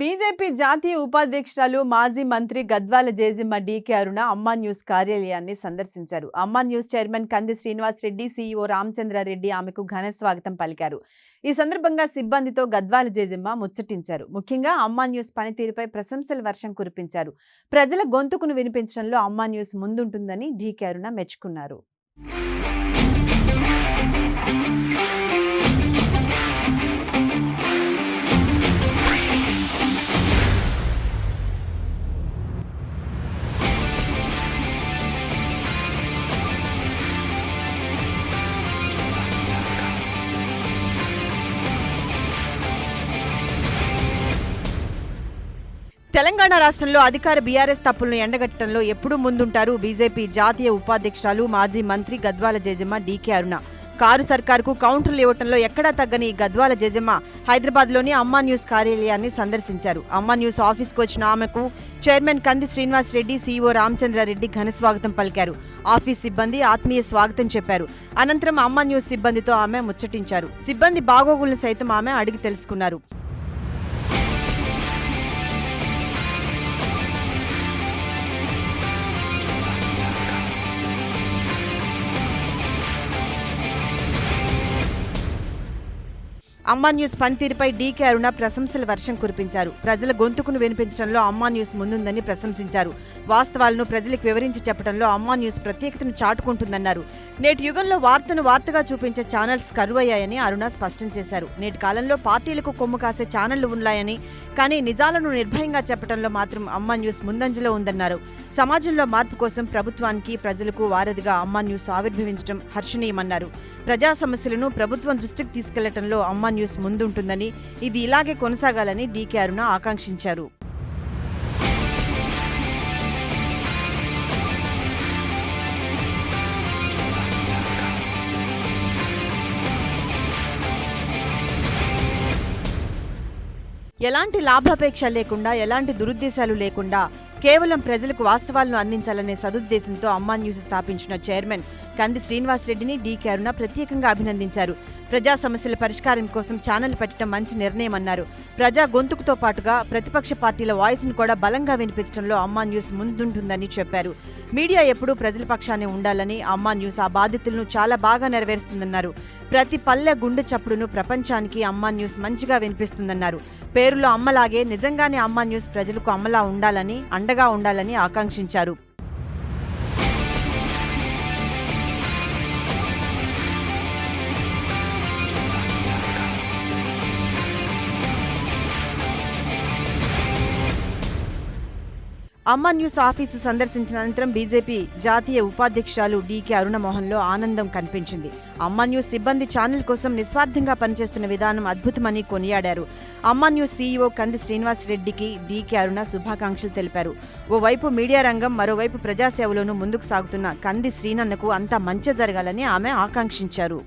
BJP జాతీయ ఉపాధ్యక్షురాలు మాజీ మంత్రి గద్వాల జేజిమ్మ డీకే అరుణ అమ్మా న్యూస్ కార్యాలయాన్ని సందర్శించారు. అమ్మా న్యూస్ చైర్మన్ కంది శ్రీనివాస్ రెడ్డి సీఈఓ రామచంద్రారెడ్డి ఆమెకు ఘన స్వాగతం పలికారు. ఈ సందర్భంగా సిబ్బందితో గద్వాల జేజిమ్మ ముచ్చటించారు. ముఖ్యంగా అమ్మా న్యూస్ పనితీరుపై ప్రశంసల వర్షం కురిపించారు. ప్రజల గొంతుకును వినిపించడంలో అమ్మా న్యూస్ ముందుంటుందని డీకే అరుణ మెచ్చుకున్నారు. తెలంగాణ రాష్ట్రంలో అధికార బీఆర్ఎస్ తప్పులను ఎండగట్టడంలో ఎప్పుడూ ముందుంటారు బీజేపీ జాతీయ ఉపాధ్యక్షురాలు మాజీ మంత్రి గద్వాల జేజమ్మ డీకే అరుణ. కారు సర్కార్కు కౌంటర్లు ఇవ్వటంలో ఎక్కడా తగ్గని గద్వాల జేజమ్మ హైదరాబాద్లోని అమ్మా న్యూస్ కార్యాలయాన్ని సందర్శించారు. అమ్మా న్యూస్ ఆఫీస్కు వచ్చిన ఆమెకు చైర్మన్ కంది శ్రీనివాస్ రెడ్డి సీఈఓ రామచంద్రారెడ్డి ఘన స్వాగతం పలికారు. ఆఫీస్ సిబ్బంది ఆత్మీయ స్వాగతం చెప్పారు. అనంతరం అమ్మా న్యూస్ సిబ్బందితో ఆమె ముచ్చటించారు. సిబ్బంది బాగోగులను సైతం ఆమె అడిగి తెలుసుకున్నారు. అమ్మా న్యూస్ పనితీరుపై డీకే అరుణ ప్రశంసల వర్షం కురిపించారు. ప్రజల గొంతుకును వినిపించడంలో అమ్మా న్యూస్ ముందుందని ప్రశంసించారు. వాస్తవాలను ప్రజలకు వివరించి చెప్పడంలో అమ్మా న్యూస్ ప్రత్యేకతను చాటుకుంటుందన్నారు. నేటి యుగంలో వార్తను వార్తగా చూపించే ఛానల్స్ కరువయ్యాయని అరుణ స్పష్టం చేశారు. నేటి కాలంలో పార్టీలకు కొమ్ము కాసే ఛానళ్ళు ఉన్నాయని కానీ నిజాలను నిర్భయంగా చెప్పడంలో మాత్రం అమ్మా న్యూస్ ముందంజలో ఉందన్నారు. సమాజంలో మార్పు కోసం ప్రభుత్వానికి ప్రజలకు వారధిగా అమ్మా న్యూస్ ఆవిర్భవించడం హర్షణీయమన్నారు. ప్రజా సమస్యలను ప్రభుత్వం దృష్టికి తీసుకెళ్ళటంలో అమ్మా న్యూస్ ముందుంటుందని ఇది ఇలాగే కొనసాగాలని డీకే అరుణ ఆకాంక్షించారు. ఎలాంటి లాభాపేక్ష లేకుండా ఎలాంటి దురుద్దేశాలు లేకుండా కేవలం ప్రజలకు వాస్తవాలను అందించాలనే సదుద్దేశంతో అమ్మా న్యూస్ స్థాపించిన చైర్మన్ కంది శ్రీనివాసరెడ్డిని డీకే కరుణ ప్రత్యేకంగా అభినందించారు. ప్రజా సమస్యల పరిష్కారం కోసం ఛానల్ పెట్టడం మంచి నిర్ణయం అన్నారు. ప్రజా గొంతుకుతో పాటుగా ప్రతిపక్ష పార్టీల వాయిస్ను కూడా బలంగా వినిపించడంలో అమ్మా న్యూస్ ముందుంటుందని చెప్పారు. మీడియా ఎప్పుడూ ప్రజల పక్షానే ఉండాలని అమ్మా న్యూస్ ఆ బాధ్యతలను చాలా బాగా నెరవేరుస్తుందన్నారు. ప్రతి పల్లె గుండె చప్పుడును ప్రపంచానికి అమ్మా న్యూస్ మంచిగా వినిపిస్తుందన్నారు. పేరులో అమ్మలాగే నిజంగానే అమ్మ న్యూస్ ప్రజలకు అమ్మలా ఉండాలని అండగా ఉండాలని ఆకాంక్షించారు. అమ్మ న్యూస్ ఆఫీసు సందర్శించిన అనంతరం బీజేపీ జాతీయ ఉపాధ్యక్షురాలు డీకే అరుణమోహన్లో ఆనందం కనిపించింది. అమ్మ న్యూస్ సిబ్బంది ఛానల్ కోసం నిస్వార్థంగా పనిచేస్తున్న విధానం అద్భుతమని కొనియాడారు. అమ్మ న్యూస్ సీఈఓ కంది శ్రీనివాస్ రెడ్డికి డీకే అరుణ శుభాకాంక్షలు తెలిపారు. ఓవైపు మీడియా రంగం మరోవైపు ప్రజాసేవలోనూ ముందుకు సాగుతున్న కంది శ్రీనన్నకు అంతా మంచి జరగాలని ఆమె ఆకాంక్షించారు.